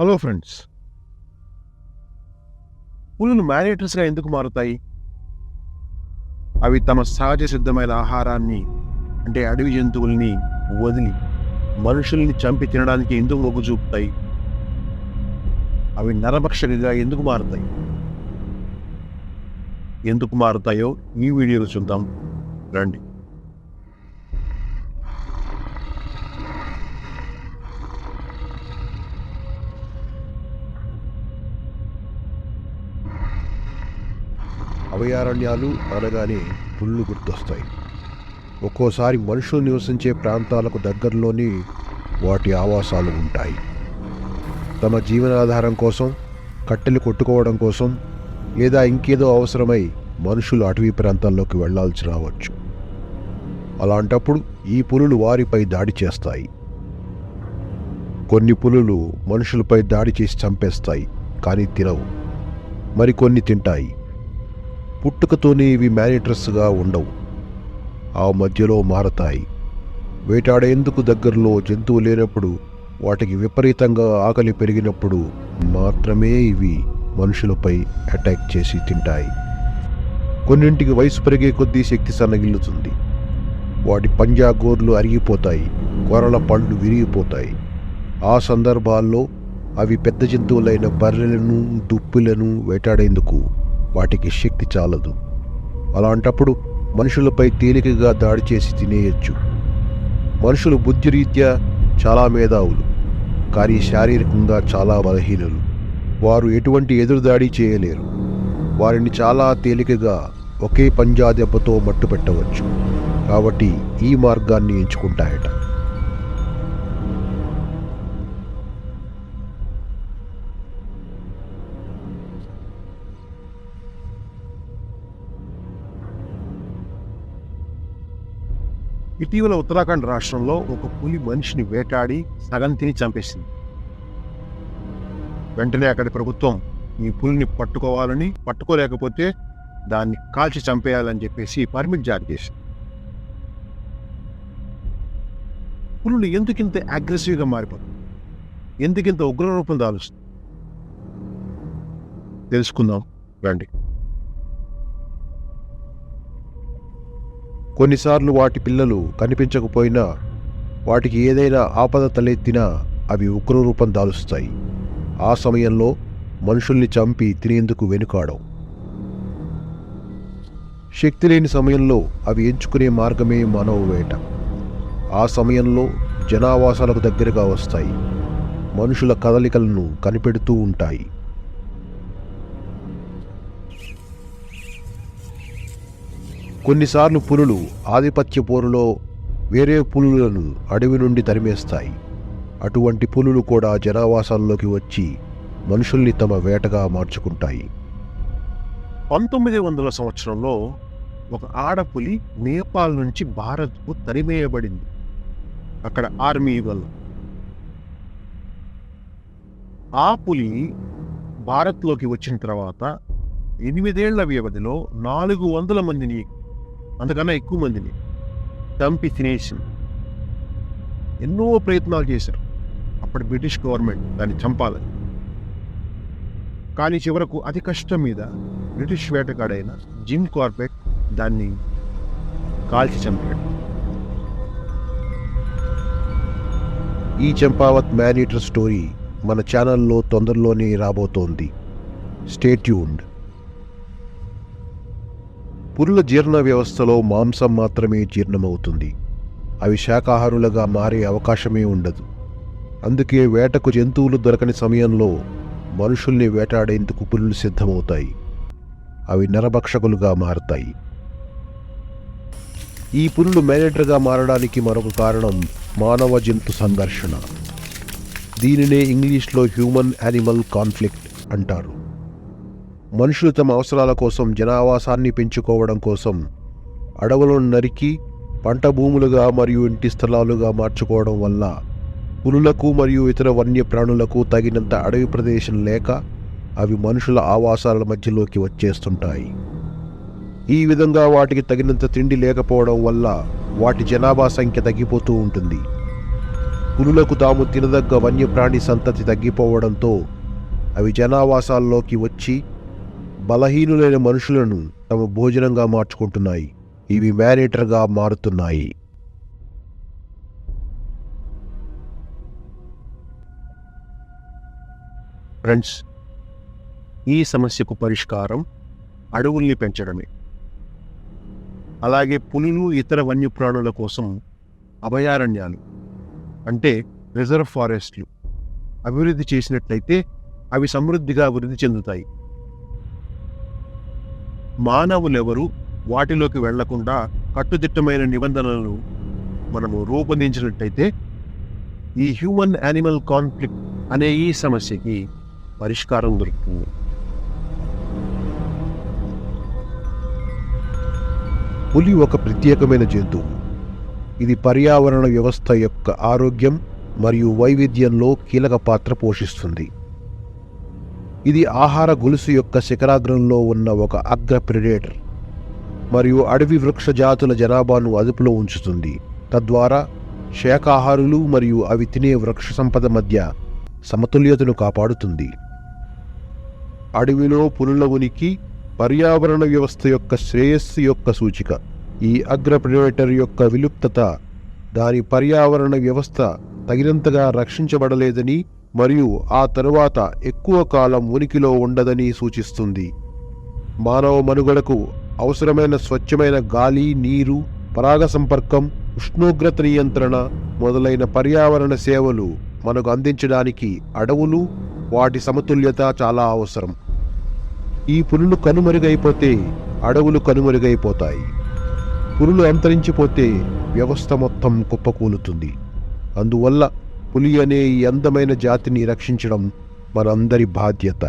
Hello friends పులులు మ్యానేటర్స్గా ఎందుకు మారుతాయి? అవి తమ సహజ సిద్ధమైన ఆహారాన్ని అంటే అడవి జంతువుల్ని వదిలి మనుషుల్ని చంపి తినడానికి ఎందుకు మొగ్గు చూపుతాయి? అవి నరభక్షకగా ఎందుకు మారుతాయి? ఎందుకు మారుతాయో ఈ వీడియోలో చూద్దాం. రండి. అభయారణ్యాలు అనగానే పుళ్ళు గుర్తొస్తాయి. ఒక్కోసారి మనుషులు నివసించే ప్రాంతాలకు దగ్గరలోని వాటి ఆవాసాలు ఉంటాయి. తమ జీవనాధారం కోసం కట్టెలు కొట్టుకోవడం కోసం లేదా ఇంకేదో అవసరమై మనుషులు అటవీ ప్రాంతాల్లోకి వెళ్ళాల్సి రావచ్చు. అలాంటప్పుడు ఈ పులులు వారిపై దాడి చేస్తాయి. కొన్ని పులులు మనుషులపై దాడి చేసి చంపేస్తాయి కానీ తినవు. మరికొన్ని తింటాయి. పుట్టుకతోనే ఇవి మ్యానిటర్స్గా ఉండవు. ఆ మధ్యలో మారతాయి. వేటాడేందుకు దగ్గరలో జంతువు లేనప్పుడు వాటికి విపరీతంగా ఆకలి పెరిగినప్పుడు మాత్రమే ఇవి మనుషులపై అటాక్ చేసి తింటాయి. కొన్నింటికి వయసు పెరిగే కొద్దీ శక్తి సన్నగిల్లుతుంది. వాటి పంజా గోర్లు అరిగిపోతాయి. కొరల పళ్ళు విరిగిపోతాయి. ఆ సందర్భాల్లో అవి పెద్ద జంతువులైన బర్రెలను దుప్పులను వేటాడేందుకు వాటికి శక్తి చాలదు. అలాంటప్పుడు మనుషులపై తేలికగా దాడి చేసి తినేయచ్చు. మనుషులు బుద్ధిరీత్యా చాలా మేధావులు కానీ శారీరకంగా చాలా బలహీనులు. వారు ఎటువంటి ఎదురుదాడి చేయలేరు. వారిని చాలా తేలికగా ఒకే పంజా దెబ్బతో మట్టుపెట్టవచ్చు. కాబట్టి ఈ మార్గాన్ని ఎంచుకుంటాయట. ఇటీవల ఉత్తరాఖండ్ రాష్ట్రంలో ఒక పులి మనిషిని వేటాడి సగం తిని చంపేసింది. వెంటనే అక్కడి ప్రభుత్వం ఈ పులిని పట్టుకోవాలని పట్టుకోలేకపోతే దాన్ని కాల్చి చంపేయాలని చెప్పేసి పర్మిట్ జారీ చేసింది. పులులు ఎందుకింత అగ్రెసివ్గా మారిపోతుంది ఎందుకింత ఉగ్రరూపం దాలుస్తుంది? తెలుసుకుందాం. రండి. కొన్నిసార్లు వాటి పిల్లలు కనిపించకపోయినా వాటికి ఏదైనా ఆపద తలెత్తినా అవి ఉగ్రరూపం దాలుస్తాయి. ఆ సమయంలో మనుషుల్ని చంపి తినేందుకు వెనుకాడవు. శక్తి లేని సమయంలో అవి ఎంచుకునే మార్గమే మానవ వేట. ఆ సమయంలో జనావాసాలకు దగ్గరగా వస్తాయి. మనుషుల కదలికలను కనిపెడుతూ ఉంటాయి. కొన్నిసార్లు పులులు ఆధిపత్య పోరులో వేరే పులులను అడవి నుండి తరిమేస్తాయి. అటువంటి పులులు కూడా జనావాసాల్లోకి వచ్చి మనుషుల్ని తమ వేటగా మార్చుకుంటాయి. పంతొమ్మిది వందల సంవత్సరంలో ఒక ఆడపులి నేపాల్ నుంచి భారత్కు తరిమేయబడింది. అక్కడ ఆర్మీ వల్ల ఆ పులి భారత్లోకి వచ్చిన తర్వాత ఎనిమిదేళ్ళ వ్యవధిలో నాలుగు వందల మందిని అంతకన్నా ఎక్కువ మందిని చంపి తినేసింది. ఎన్నో ప్రయత్నాలు చేశారు. అప్పటి బ్రిటిష్ గవర్నమెంట్ దాన్ని చంపాలని. కానీ చివరకు అతి కష్టం మీద బ్రిటిష్ వేటగాడైన జిమ్ కార్పెట్ దాన్ని కాల్చి చంపాడు. ఈ చంపావత్ మ్యానీటర్ స్టోరీ మన ఛానల్లో తొందరలోనే రాబోతోంది. స్టేట్యూన్డ్. పురుల జీర్ణ వ్యవస్థలో మాంసం మాత్రమే జీర్ణమవుతుంది. అవి శాకాహారులుగా మారే అవకాశమే ఉండదు. అందుకే వేటకు జంతువులు దొరకని సమయంలో మనుషుల్ని వేటాడేందుకు పులులు సిద్ధమవుతాయి. అవి నరభక్షకులుగా మారతాయి. ఈ పులులు మేనేటర్గా మారడానికి మరొక కారణం మానవ జంతు సంఘర్షణ. దీనినే ఇంగ్లీష్లో హ్యూమన్ యానిమల్ కాన్ఫ్లిక్ట్ అంటారు. మనుషులు తమ అవసరాల కోసం జనావాసాన్ని పెంచుకోవడం కోసం అడవులను నరికి పంట భూములుగా మరియు ఇంటి స్థలాలుగా మార్చుకోవడం వల్ల పులులకు మరియు ఇతర వన్యప్రాణులకు తగినంత అడవి ప్రదేశం లేక అవి మనుషుల ఆవాసాల మధ్యలోకి వచ్చేస్తుంటాయి. ఈ విధంగా వాటికి తగినంత తిండి లేకపోవడం వల్ల వాటి జనాభా సంఖ్య తగ్గిపోతూ ఉంటుంది. పులులకు తాము తినదగ్గ వన్యప్రాణి సంతతి తగ్గిపోవడంతో అవి జనావాసాల్లోకి వచ్చి బలహీనులైన మనుషులను తమ భోజనంగా మార్చుకుంటున్నాయి. ఇవి మేనేటర్గా మారుతున్నాయి. ఫ్రెండ్స్ ఈ సమస్యకు పరిష్కారం అడవుల్ని పెంచడమే. అలాగే పులులు ఇతర వన్యప్రాణుల కోసం అభయారణ్యాలు అంటే రిజర్వ్ ఫారెస్ట్లు అభివృద్ధి చేసినట్లయితే అవి సమృద్ధిగా అభివృద్ధి చెందుతాయి. మానవులెవరూ వాటిలోకి వెళ్ళకుండా కట్టుదిట్టమైన నిబంధనలను మనము రూపొందించినట్టయితే ఈ హ్యూమన్ యానిమల్ కాన్ఫ్లిక్ట్ అనే ఈ సమస్యకి పరిష్కారం దొరుకుతుంది. పులి ఒక ప్రత్యేకమైన జంతువు. ఇది పర్యావరణ వ్యవస్థ యొక్క ఆరోగ్యం మరియు వైవిధ్యంలో కీలక పాత్ర పోషిస్తుంది. ఇది ఆహార గొలుసు యొక్క శిఖరాగ్రంలో ఉన్న ఒక అగ్ర ప్రెడేటర్. మరియు అడవి వృక్ష జాతుల జనాభాను అదుపులో ఉంచుతుంది. తద్వారా శాకాహారులు మరియు అవి తినే వృక్ష సంపద మధ్య సమతుల్యతను కాపాడుతుంది. అడవిలో పులుల ఉనికి పర్యావరణ వ్యవస్థ యొక్క శ్రేయస్సు యొక్క సూచిక. ఈ అగ్ర ప్రిడేటర్ యొక్క విలుప్తత దాని పర్యావరణ వ్యవస్థ తగినంతగా రక్షించబడలేదని మరియు ఆ తరువాత ఎక్కువ కాలం ఉనికిలో ఉండదని సూచిస్తుంది. మానవ మనుగడకు అవసరమైన స్వచ్ఛమైన గాలి నీరు పరాగ సంపర్కం ఉష్ణోగ్రత నియంత్రణ మొదలైన పర్యావరణ సేవలు మనకు అందించడానికి అడవులు వాటి సమతుల్యత చాలా అవసరం. ఈ పులులు కనుమరుగైపోతే అడవులు కనుమరుగైపోతాయి. పులులు అంతరించిపోతే వ్యవస్థ మొత్తం కుప్పకూలుతుంది. అందువల్ల పులి అనే ఈ అందమైన జాతిని రక్షించడం మనందరి బాధ్యత.